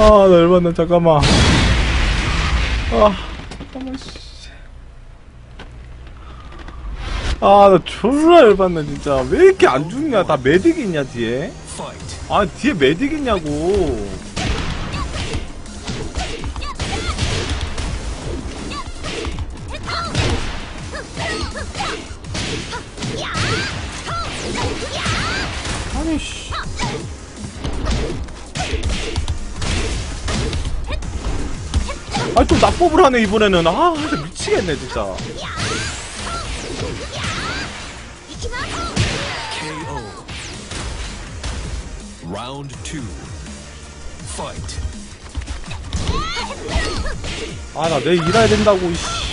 아, 나 열받네, 잠깐만. 아, 잠깐만, 씨. 아, 나 졸라 열받네, 진짜. 왜 이렇게 안 죽냐? 다 메딕 있냐, 뒤에? 아, 뒤에 메딕 있냐고. 아니, 씨. 아, 좀 낙법을 하네, 이번에는. 아, 진짜 미치겠네, 진짜. KO. Round two. Fight. 아, 나 내일 일해야 된다고, 씨.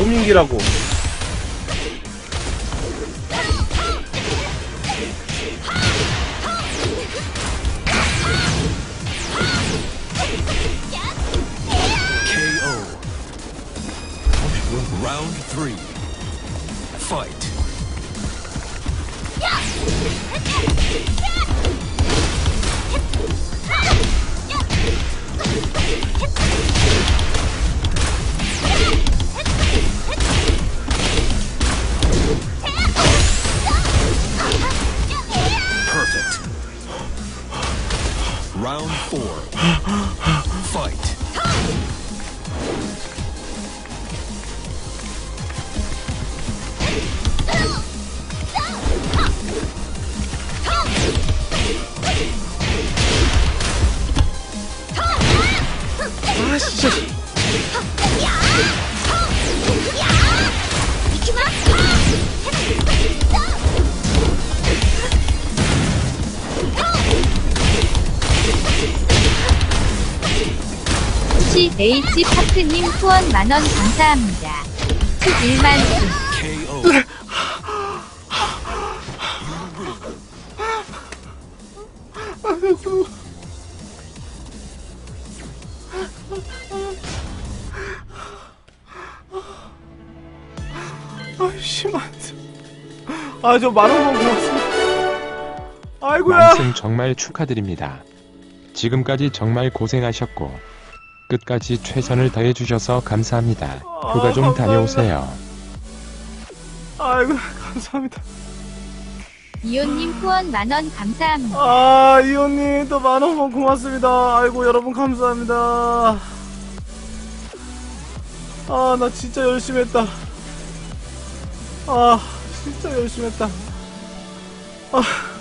오민기라고. Round three. Fight. Round four. Fight. 아, 진 짜. 혹시 H 파크님 후원 만원 감사합니다. 크 1만 KO. 아이씨, 만 아, 저 만원 고맙습니다. 아이고야. 만승 정말 축하드립니다. 지금까지 정말 고생하셨고 끝까지 최선을 다해 주셔서 감사합니다. 휴가 좀 다녀오세요. 아이고, 감사합니다. 이호님 후원 만원 감사합니다. 아, 이호님, 또 만원 고맙습니다. 아이고, 여러분, 감사합니다. 아, 나 진짜 열심히 했다. 아, 진짜 열심히 했다. 아.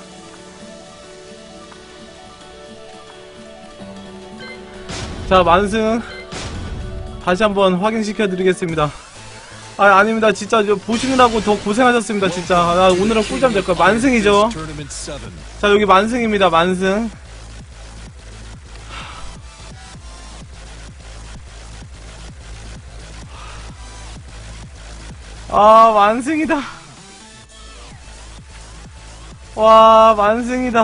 자, 만승. 다시 한번 확인시켜 드리겠습니다. 아, 아닙니다. 진짜 저 보시느라고 더 고생하셨습니다. 진짜. 아, 나 오늘은 꿀잠 잘 거야. 만승이죠. 자, 여기 만승입니다. 만승. 아, 만승이다. 와, 만승이다.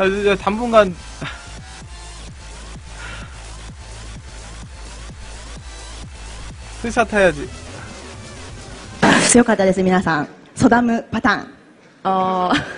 야, 이제 당분간 스샷 해야지. 強かったです、皆さん。ソダムパターン。あー